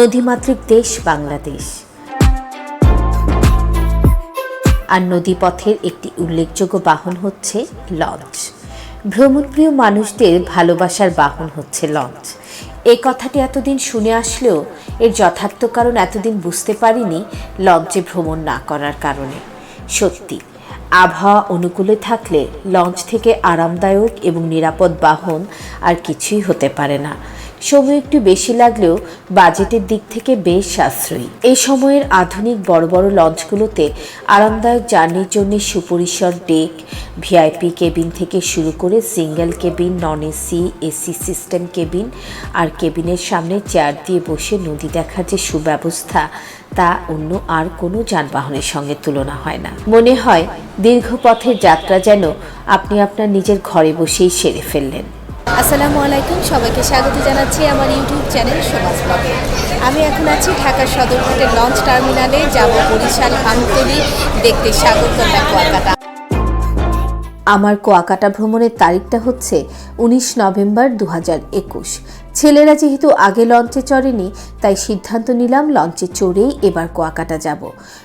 নদীমাতৃক দেশ বাংলাদেশ। আর নদীপথের একটি উল্লেখযোগ্য বাহন হচ্ছে লঞ্চ। ভ্রমণপ্রিয় মানুষদের ভালোবাসার বাহন হচ্ছে লঞ্চ। এই কথাটি এতদিন শুনে আসলেও এর যথার্থ কারণ এতদিন বুঝতে পারিনি লঞ্চে ভ্রমণ না করার কারণে। সত্যি, আবহাওয়া অনুকূলে থাকলে লঞ্চ থেকে আরামদায়ক এবং নিরাপদ বাহন আর কিছুই হতে পারে না। সময় একটু বেশি লাগলেও বাজেটের দিক থেকে বেশ সাশ্রয়ী। এই সময়ের আধুনিক বড় বড় লঞ্চগুলোতে আরামদায়ক জার্নির জন্য সুপরিসর ডেক, ভিআইপি কেবিন থেকে শুরু করে single cabin, non AC AC system cabin আর কেবিনের সামনে চেয়ার দিয়ে বসে নদী দেখার যে সুব্যবস্থা, তা অন্য আর কোনো যানবাহনের সঙ্গে তুলনা হয় না। মনে হয় দীর্ঘ পথের যাত্রা যেন আপনি আপনার নিজের ঘরে বসেই সেরে ফেললেন। আসসালামু আলাইকুম, সবাইকে স্বাগত জানাচ্ছি আমার ইউটিউব চ্যানেল সমাজ ব্লগে। আমি এখন আছি ঢাকা সদরঘাটের লঞ্চ টার্মিনালে, যাব বরিশাল আমতলি দেখতে স্বাগত কুয়াকাটা। আমার কোয়াকাটা ভ্রমণের তারিখটা হচ্ছে উনিশ নভেম্বর দু একুশ। ছেলেরা যেহেতু আগে লঞ্চে চড়েনি, তাই সিদ্ধান্ত নিলাম লঞ্চে চড়েই এবার কুয়াকাটা যাব।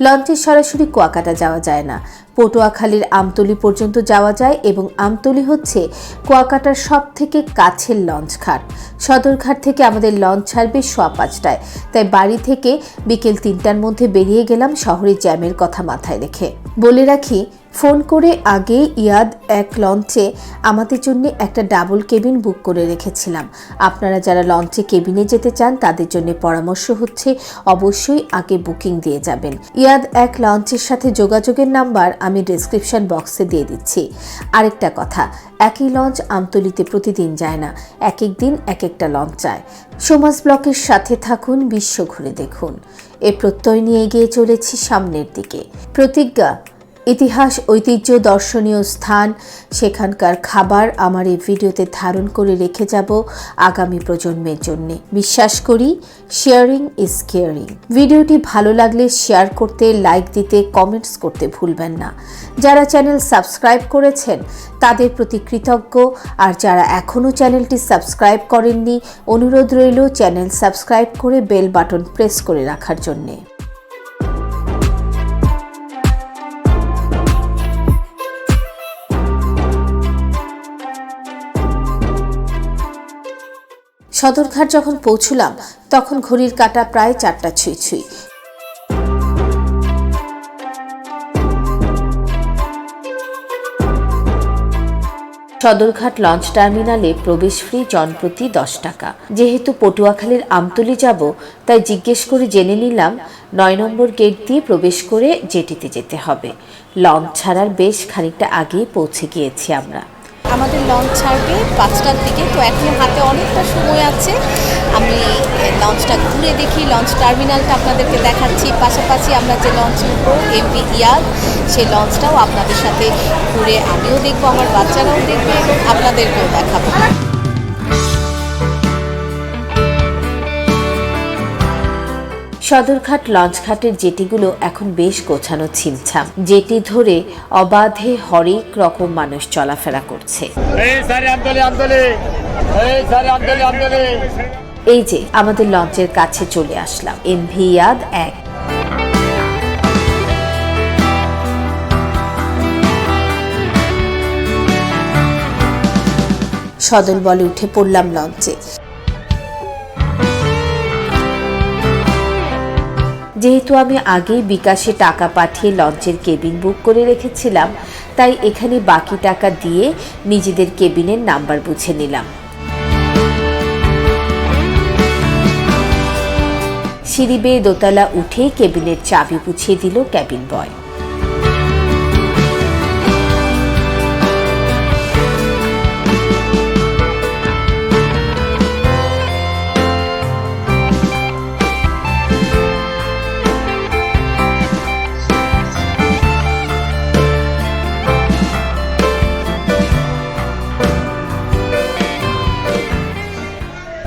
লঞ্চে সরাসরি কুয়াকাটা যাওয়া যায় না। পটুয়াখালীর আমতলি পর্যন্ত যাওয়া যায় এবং আমতলি হচ্ছে কুয়াকাটার সব থেকে কাছের লঞ্চ ঘাট সদরঘাট থেকে আমাদের লঞ্চ ছাড়বে সোয়া পাঁচটায়। তাই বাড়ি থেকে বিকেল তিনটার মধ্যে বেরিয়ে গেলাম শহরে জ্যামের কথা মাথায় রেখে। বলে রাখি ফোন করে আগে ইয়াদ এক লঞ্চে আমাদের জন্য একটা ডাবল কেবিন বুক করে রেখেছিলাম। আপনারা যারা লঞ্চে কেবিনে যেতে চান, তাদের জন্য পরামর্শ হচ্ছে অবশ্যই আগে বুকিং দিয়ে যাবেন। ইয়াদ এক লঞ্চের সাথে যোগাযোগের নাম্বার আমি ডিসক্রিপশন বক্সে দিয়ে দিচ্ছি। আরেকটা কথা, একই লঞ্চ আমতলিতে প্রতিদিন যায় না, এক এক দিন এক একটা লঞ্চ যায়। সমাজ ব্লকের সাথে থাকুন, বিশ্ব ঘুরে দেখুন। এ প্রত্যয় নিয়ে এগিয়ে চলেছি সামনের দিকে। প্রতিজ্ঞা ইতিহাস, ঐতিহ্য, দর্শনীয় স্থান, সেখানকার খাবার আমার এই ভিডিওতে ধারণ করে রেখে যাব আগামী প্রজন্মের জন্য। বিশ্বাস করি শেয়ারিং ইজ কেয়ারিং ভিডিওটি ভালো লাগলে শেয়ার করতে লাইক দিতে কমেন্টস করতে ভুলবেন না। যারা চ্যানেল সাবস্ক্রাইব করেছেন, তাদের প্রতি কৃতজ্ঞ। আর যারা এখনও চ্যানেলটি সাবস্ক্রাইব করেননি, অনুরোধ রইল চ্যানেল সাবস্ক্রাইব করে বেল বাটন প্রেস করে রাখার জন্যে। সদরঘাট যখন পৌঁছলাম, তখন ঘড়ির কাঁটা প্রায় চারটা ছুঁই ছুঁই। সদরঘাট লঞ্চ টার্মিনালে প্রবেশ ফ্রি জনপ্রতি দশ টাকা। যেহেতু পটুয়াখালীর আমতলি যাব, তাই জিজ্ঞেস করে জেনে নিলাম, নয় নম্বর গেট দিয়ে প্রবেশ করে জেটিতে যেতে হবে। লঞ্চ ছাড়ার বেশ খানিকটা আগেই পৌঁছে গিয়েছি আমরা। আমাদের লঞ্চ ছাড়বে পাঁচটার দিকে। তো এখনও হাতে অনেকটা সময় আছে। আমি লঞ্চটা ঘুরে দেখি লঞ্চ টার্মিনালটা আপনাদেরকে দেখাচ্ছি। পাশাপাশি আমরা যে লঞ্চ উঠবো এমপি ইয়াদ সেই লঞ্চটাও আপনাদের সাথে ঘুরে আমিও দেখব, আমার বাচ্চারাও দেখবে এবং আপনাদেরকেও দেখাবো। সদরঘাট লঞ্চঘাটের জেটিগুলো এখন বেশ গোছানো ছিমছাম। জেটি ধরে অবাধে হরেক রকম মানুষ চলাফেরা করছে। এই যে আমাদের লঞ্চের কাছে চলে আসলাম এম ভিয়াদ এক। সদল বলে উঠে পড়লাম লঞ্চে। যেহেতু আমি আগেই বিকাশে টাকা পাঠিয়ে লঞ্চের কেবিন বুক করে রেখেছিলাম, তাই এখানে বাকি টাকা দিয়ে নিজেদের কেবিনের নাম্বার বুঝে নিলাম। সিঁড়ি বেয়ে দোতলা উঠে কেবিনের চাবি বুঝিয়ে দিল ক্যাবিন বয়।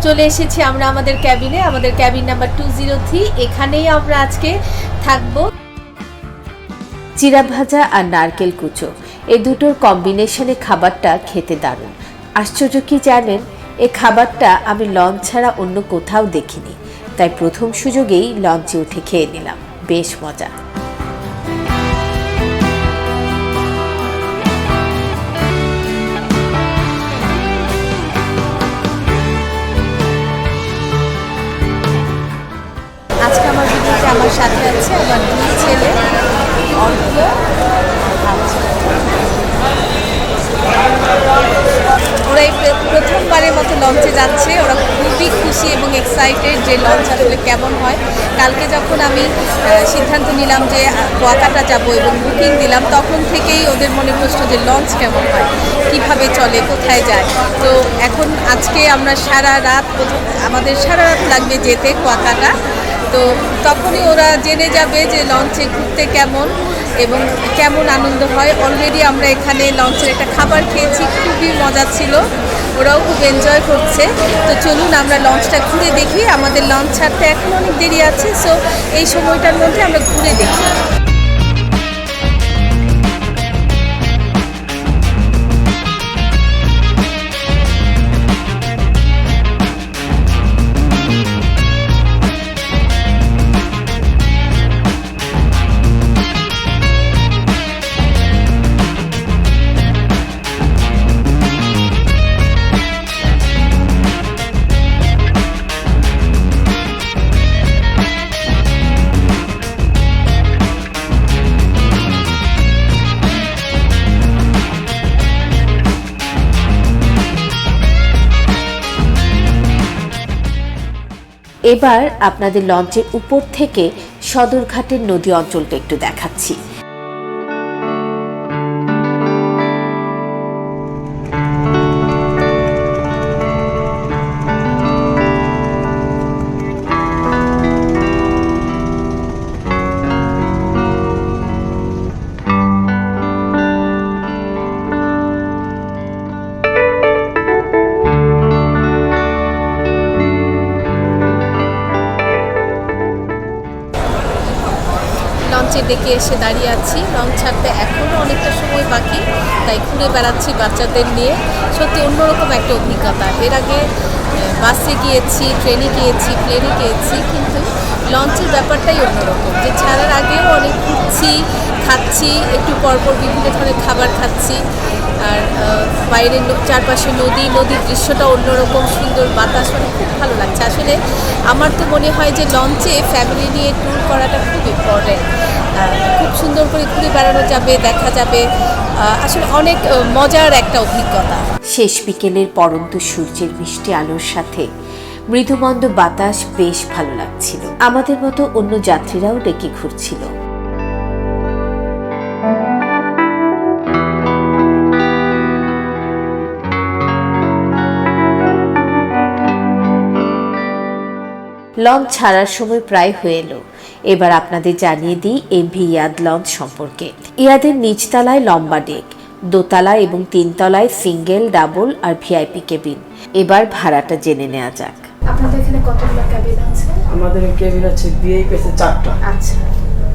চলে এসেছি আমরা আমাদের ক্যাবিনে, আমাদের cabin number two zero three. এখানেই আমরা আজকে থাকব। চিরা ভাজা আর নারকেল কুচো এই দুটোর কম্বিনেশনে খাবারটা খেতে দারুণ। আশ্চর্য কি জানেন? এই খাবারটা আমি লঞ্চ ছাড়া অন্য কোথাও দেখিনি, তাই প্রথম সুযোগেই লঞ্চে উঠে খেয়ে নিলাম। বেশ মজা। সাথে আছে আমার দুই ছেলে আচ্ছা। ওরা প্রথমবারের মতো লঞ্চে যাচ্ছে, ওরা খুবই খুশি এবং এক্সাইটেড যে লঞ্চ আসলে কেমন হয়। কালকে যখন আমি সিদ্ধান্ত নিলাম যে কুয়াকাটা যাব এবং বুকিং দিলাম, তখন থেকেই ওদের মনে প্রশ্ন যে, লঞ্চ কেমন হয়? কীভাবে চলে? কোথায় যায়? তো এখন আজকে আমরা সারা রাত, আমাদের সারা রাত লাগবে যেতে কুয়াকাটা তো তখনই ওরা জেনে যাবে যে লঞ্চে ঘুরতে কেমন এবং কেমন আনন্দ হয়। অলরেডি আমরা এখানে লঞ্চের একটা খাবার খেয়েছি, খুবই মজা ছিল। ওরাও খুব এনজয় করছে। তো চলুন আমরা লঞ্চটা ঘুরে দেখি। আমাদের লঞ্চ ছাড়তে এখন অনেক দেরি আছে সো এই সময়টার মধ্যে আমরা ঘুরে দেখি। এবার আপনাদের লঞ্চের উপর থেকে সদরঘাটের নদী অঞ্চলটা একটু দেখাচ্ছি। লঞ্চের ডেকে এসে দাঁড়িয়ে আছি। লঞ্চ ছাড়তে এখনও অনেকটা সময় বাকি, তাই ঘুরে বেড়াচ্ছি বাচ্চাদের নিয়ে। সত্যি অন্যরকম একটা অভিজ্ঞতা। এর আগে বাসে গিয়েছি, ট্রেনে গিয়েছি, প্লেনে গিয়েছি, কিন্তু লঞ্চের ব্যাপারটাই অন্যরকম। যে ছাড়ার আগেও অনেক ঘুরছি, খাচ্ছি, একটু পরপর বিভিন্ন ধরনের খাবার খাচ্ছি, আর বাইরের বাইরে চারপাশে নদী, নদীর দৃশ্যটা অন্যরকম, সুন্দর বাতাস মানে খুব ভালো লাগছে। আসলে আমার তো মনে হয় যে লঞ্চে ফ্যামিলি নিয়ে ট্যুর করাটা খুব ইম্পর্টেন্ট খুব সুন্দর করে ঘুরে বেড়ানো যাবে, দেখা যাবে। আসলে অনেক মজার একটা অভিজ্ঞতা। শেষ বিকেলের পরন্ত সূর্যের মিষ্টি আলোর সাথে মৃদুমন্দ বাতাস বেশ ভালো লাগছিল। আমাদের মতো অন্য যাত্রীরাও ডেকে ঘুরছিল। লঞ্চ ছাড়ার সময় প্রায় হয়ে এলো। এবার আপনাদের জানিয়ে দিই এমভি ইয়াদ লঞ্চ সম্পর্কে। ইয়াদের নিচতলায় লম্বা ডেক। দোতলা এবং তিনতলায় সিঙ্গেল ডাবল আর ভিআইপি কেবিন। এবার ভাড়াটা জেনে নেওয়া যাক। আপনাদের এখানে কতগুলো ক্যাবিন আছে? আমাদের কেবিন আছে বিআইপি আছে চারটা। আচ্ছা।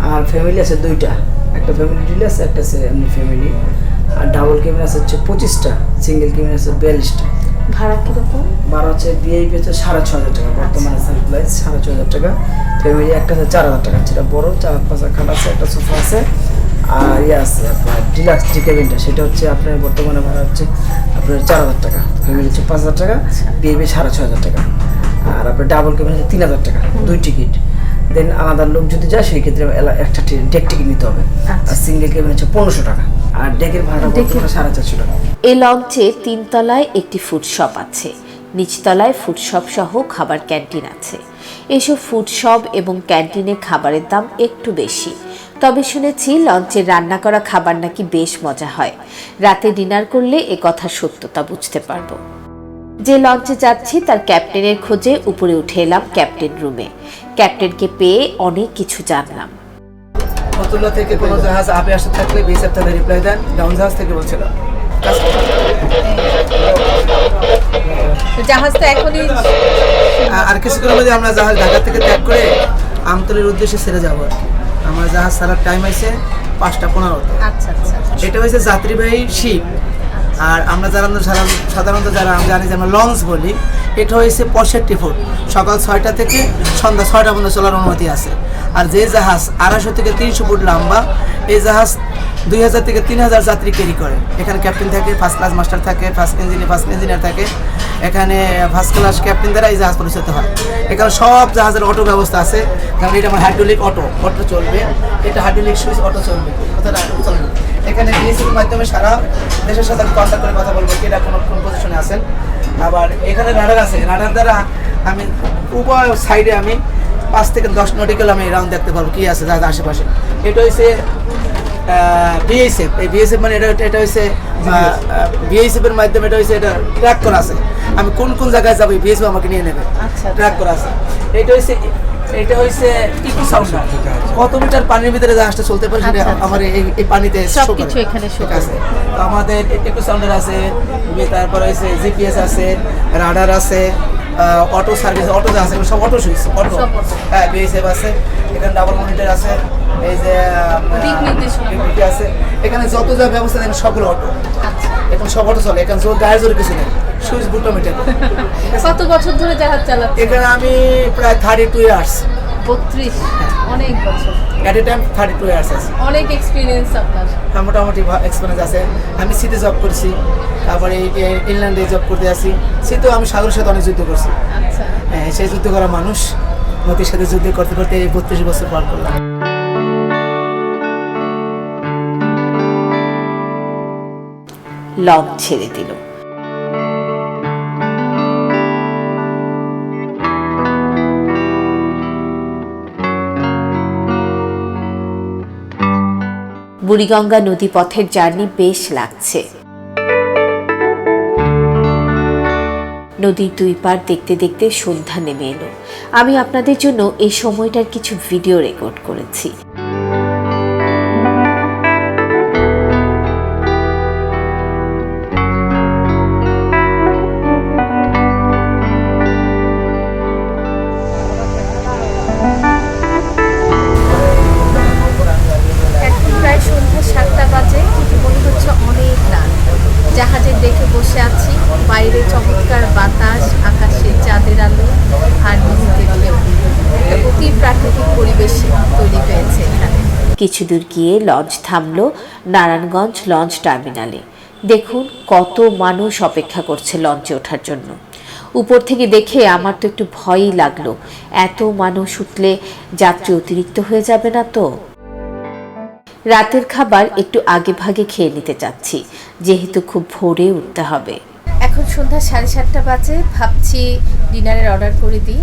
আর ফ্যামিলি আছে দুইটা। একটা ফ্যামিলি ডিলে আছে একটা আছে এমনি ফ্যামিলি। আর ডাবল কেবিন আছে হচ্ছে পঁচিশটা সিঙ্গেল কেবিন আছে বিয়াল্লিশটা। ভাড়া কীরকম? বারো হচ্ছে বিআইপি হচ্ছে সাড়ে ছ হাজার টাকা বর্তমানে সাপ্লাইজ সাড়ে ছ হাজার টাকা। ফ্যামিলি একটা আছে চার হাজার টাকা যেটা বড় চার পাঁচটা খাট আছে একটা সোফা আছে। আর ইয়ে আছে আপনার ডিলাক্স যে কেবিনটা সেটা হচ্ছে আপনার বর্তমানে ভাড়া হচ্ছে আপনার চার হাজার টাকা। ফ্যামিলি হচ্ছে পাঁচ হাজার টাকা বিআইপি সাড়ে ছ হাজার টাকা। আর আপনার ডাবল কেবিন হচ্ছে তিন হাজার টাকা দুই টিকিট দেন আলাদা লোক যদি যায় সেই ক্ষেত্রে একটা ডেক টিকিট নিতে হবে। আর সিঙ্গেল কেবিন হচ্ছে পনেরোশো টাকা। আর ডেকের ভাড়া বর্তমানে সাড়ে চারশো টাকা। এই লঞ্চে তিনতলায় একটি ফুড শপ আছে। নিচতলায় ফুড শপ সহ খাবার ক্যান্টিন আছে। এসব ফুড শপ এবং ক্যান্টিনে খাবারের দাম একটু বেশি। তবে শুনেছি লঞ্চে রান্না করা খাবার নাকি বেশ মজা হয়। রাতে ডিনার করলে এ কথার সত্যতা বুঝতে পারব। যে লঞ্চে যাচ্ছি তার ক্যাপ্টেনের খোঁজে উপরে উঠে এলাম ক্যাপ্টেন রুমে। ক্যাপ্টেনকে পেয়ে অনেক কিছু জানলাম। ফতুল্লা থেকে কোনো জাহাজ আপে আসতে থাকলে বিএসএফ তাদের রিপ্লাই দেন ডাউন জাহাজ থেকে বলছিলাম তো জাহাজ তো এখনই আর কিছুক্ষণের মধ্যে আমরা জাহাজ ঢাকা থেকে ত্যাগ করে আমতলির উদ্দেশ্যে ছেড়ে যাব আর কি। আমার জাহাজ ছাড়ার টাইম আছে পাঁচটা পনেরোতে। আচ্ছা আচ্ছা। এটা হয়েছে যাত্রীবাহী শিপ আর আমরা যারা সাধারণ- সাধারণত যারা আমরা জানি যে আমরা লঞ্চ বলি এটা হয়েছে পঁয়ষট্টি ফুট। সকাল ছয়টা থেকে সন্ধ্যা ছয়টা পর্যন্ত চলার অনুমতি আছে। আর যে জাহাজ আড়াইশো থেকে তিনশো ফুট লম্বা এই জাহাজ দুই হাজার থেকে তিন হাজার যাত্রী ক্যারি করে। এখানে ক্যাপ্টেন থাকে ফার্স্ট ক্লাস মাস্টার থাকে ফার্স্ট ইঞ্জিনিয়ার ফার্স্ট ইঞ্জিনিয়ার থাকে। এখানে ফার্স্ট ক্লাস ক্যাপ্টেন দ্বারা এই জাহাজ পরিচালিত হয়। এখানে সব জাহাজের অটো ব্যবস্থা আছে। কারণ এটা আমার হাইড্রোলিক অটো অটো চলবে। এটা হাইড্রোলিক সুইচ অটো চলবে। কথাটা চলবে। এখানে বিএসসির মাধ্যমে সারা দেশের সাথে কন্ট্যাক্ট করে কথা বলব এটা কোনো কোন পজিশনে আছেন। আবার এখানে রাডার আছে। রাডার দ্বারা আমি উভয় সাইডে আমি পাঁচ থেকে দশ নটিক্যাল আমি রাউন্ড দেখতে পারব কি আছে জাহাজ আশেপাশে। এটা হচ্ছে বিএসএফ এই বিএসএফ মানে এটা এটা হচ্ছে বিএসএফ এর মাধ্যমে এটা হচ্ছে এটা ট্র্যাক করা আছে। আমি কোন কোন জায়গায় যাব বিএসএফ আমাকে নিয়ে নেবে। আচ্ছা, ট্র্যাক করা আছে। এটা হচ্ছে এটা হচ্ছে ইকো সাউন্ড কত মিটার পানির ভিতরে জাহাজটা চলতে পারে সেটা আচ্ছা, আচ্ছা। আমার এই পানিতে সবকিছু এখানে show আছে। তো আমাদের ইকো সাউন্ডার আছে তারপরে হচ্ছে জিপিএস আছে রাডার আছে অটো সার্ভিস অটো যা আছে সব অটো সুইচ অটো হ্যাঁ বিএসএফ আছে এখানে ডাবল মনিটর আছে। এই যে আছে। এখানে যত যা ব্যবস্থা দেখেন সবগুলো অটো এখন সব অটো চলে এখানে জোর গায়ে জোরে কিছু নেই। সুইচ বুটোমিটার কত বছর ধরে জাহাজ চালাচ্ছে এখানে আমি প্রায় থার্টি টু ইয়ার্স বত্রিশ অনেক বছর। At a time thirty two years আছে। অনেক এক্সপিরিয়েন্স আপনার। আমার মোটামুটি এক্সপিরিয়েন্স আছে। আমি সিতে জব করছি। তারপরে ইংল্যান্ডে জব করতে আসি সিতেও আমি সাগরের সাথে অনেক যুদ্ধ করছি। আচ্ছা। হ্যাঁ, সেই যুদ্ধ করা মানুষ। নদীর সাথে যুদ্ধ করতে করতে এই বত্রিশ বছর পার করলাম। লঞ্চ ছেড়ে দিল। বুড়িগঙ্গা নদী পথের জার্নি বেশ লাগছে। নদীর দুই পার দেখতে দেখতে সন্ধ্যা নেমে এলো। আমি আপনাদের জন্য এই সময়টার কিছু ভিডিও রেকর্ড করেছি। কিছু দূর গিয়ে লঞ্চ থামলো নারায়ণগঞ্জ লঞ্চ টার্মিনালে। দেখুন কত মানুষ অপেক্ষা করছে লঞ্চে ওঠার জন্য। উপর থেকে দেখে আমার তো একটু ভয়ই লাগল। এত মানুষ উঠলে যাত্রী অতিরিক্ত হয়ে যাবে না তো? রাতের খাবার একটু আগে ভাগে খেয়ে নিতে চাচ্ছি যেহেতু খুব ভোরে উঠতে হবে। এখন সন্ধ্যা সাড়ে সাতটা বাজে ভাবছি ডিনারের অর্ডার করে দিই।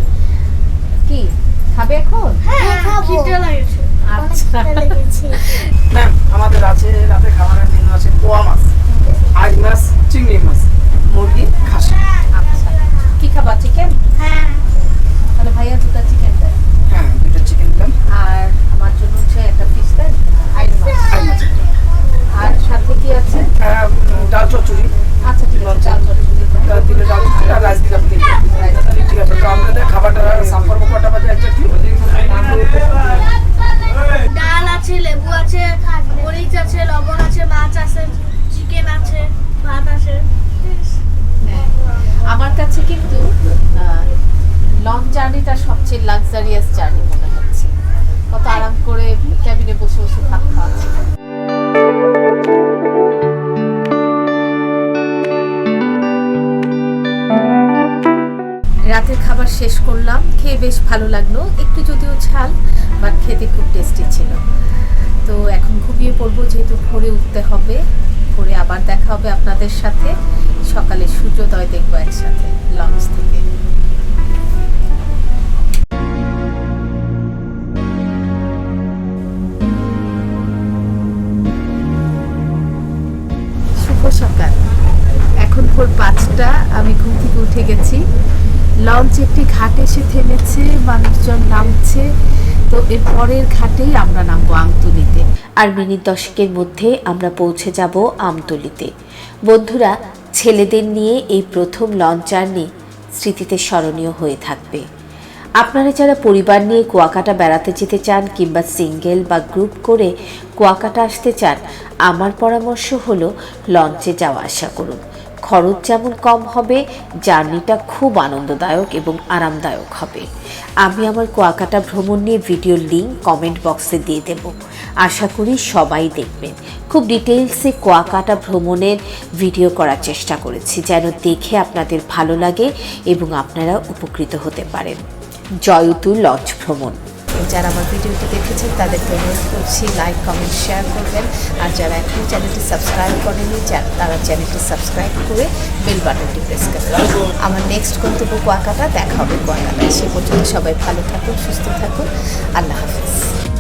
কি খাবে এখন? আচ্ছা। ম্যাম আমাদের আছে রাতে খাবারের মেনু আছে পোয়া মাছ আই মাছ চিংড়ি মাছ মুরগি খাসি আচ্ছা কি খাবা চিকেন তাহলে ভাইয়া দুটা চিকেন দেয় হ্যাঁ দুটো চিকেন দেন আর আমার জন্য হচ্ছে একটা পিস দেন আইস মাছ আইস মাছ আর সাথে কি আছে আহ, ডাল চচ্চড়ি আচ্ছা ঠিক আছে চাল চচ্চড়ি দেন। তার দিলে ডাল চচ্চড়ি আর রাইস দিলাম তিনটে। ঠিক আছে তো আমাদের খাবারটা সার্ভ করব কটা বাজে একজাক্টলি ডাল আছে লেবু আছে মরিচ আছে লবণ আছে মাছ আছে চিকেন আছে ভাত আছে হ্যাঁ। আমার কাছে কিন্তু লং জার্নিটা সবচেয়ে লাক্সারিয়াস জার্নি মনে হচ্ছে। কত আরাম করে ক্যাবিনে বসে বসে ভাত খাওয়াচ্ছে রাতের খাবার শেষ করলাম, খেয়ে বেশ ভালো লাগল। একটু যদিও ঝাল বাট খেতে খুব টেস্টি ছিল। তো এখন ঘুমিয়ে পড়ব, যেহেতু ভোরে উঠতে হবে। ভোরে আবার দেখা হবে আপনাদের সাথে। সকালে সূর্যোদয় দেখব একসাথে লঞ্চ থেকে। সকাল। এখন ভোর পাঁচটা, আমি ঘুম থেকে উঠে গেছি। লঞ্চ একটি ঘাটে এসে থেমেছে, মানুষজন নামছে। তো এর পরের ঘাটেই আমরা নামবো আমতুলিতে। আর মিনিট দশকের মধ্যে আমরা পৌঁছে যাব আমতলিতে। বন্ধুরা ছেলেদের নিয়ে এই প্রথম লঞ্চ জার্নি স্মৃতিতে স্মরণীয় হয়ে থাকবে। আপনারা যারা পরিবার নিয়ে কুয়াকাটা বেড়াতে যেতে চান কিংবা সিঙ্গেল বা গ্রুপ করে কুয়াকাটা আসতে চান, আমার পরামর্শ হলো লঞ্চে যাওয়া আসা করুন। খরচ যেমন কম হবে, জার্নিটা খুব আনন্দদায়ক এবং আরামদায়ক হবে। আমি আমার কুয়াকাটা ভ্রমণ নিয়ে ভিডিও লিঙ্ক কমেন্ট বক্সে দিয়ে দেব। আশা করি সবাই দেখবেন। খুব ডিটেলসে কুয়াকাটা ভ্রমণের ভিডিও করার চেষ্টা করেছি, যেন দেখে আপনাদের ভালো লাগে এবং আপনারা উপকৃত হতে পারেন। জয়তু লঞ্চ ভ্রমণ। যারা আমার ভিডিওটি দেখেছেন, তাদেরকে অনুরোধ করছি লাইক কমেন্ট শেয়ার করবেন। আর যারা এখনও চ্যানেলটি সাবস্ক্রাইব করেনি তারা চ্যানেলটি সাবস্ক্রাইব করে বেল বাটনটি প্রেস করবেন আমার নেক্সট গন্তব্য কুয়াকাটা, দেখা হবে কুয়াকাটায়। সে পর্যন্ত সবাই ভালো থাকুন, সুস্থ থাকুন। আল্লাহ হাফিজ।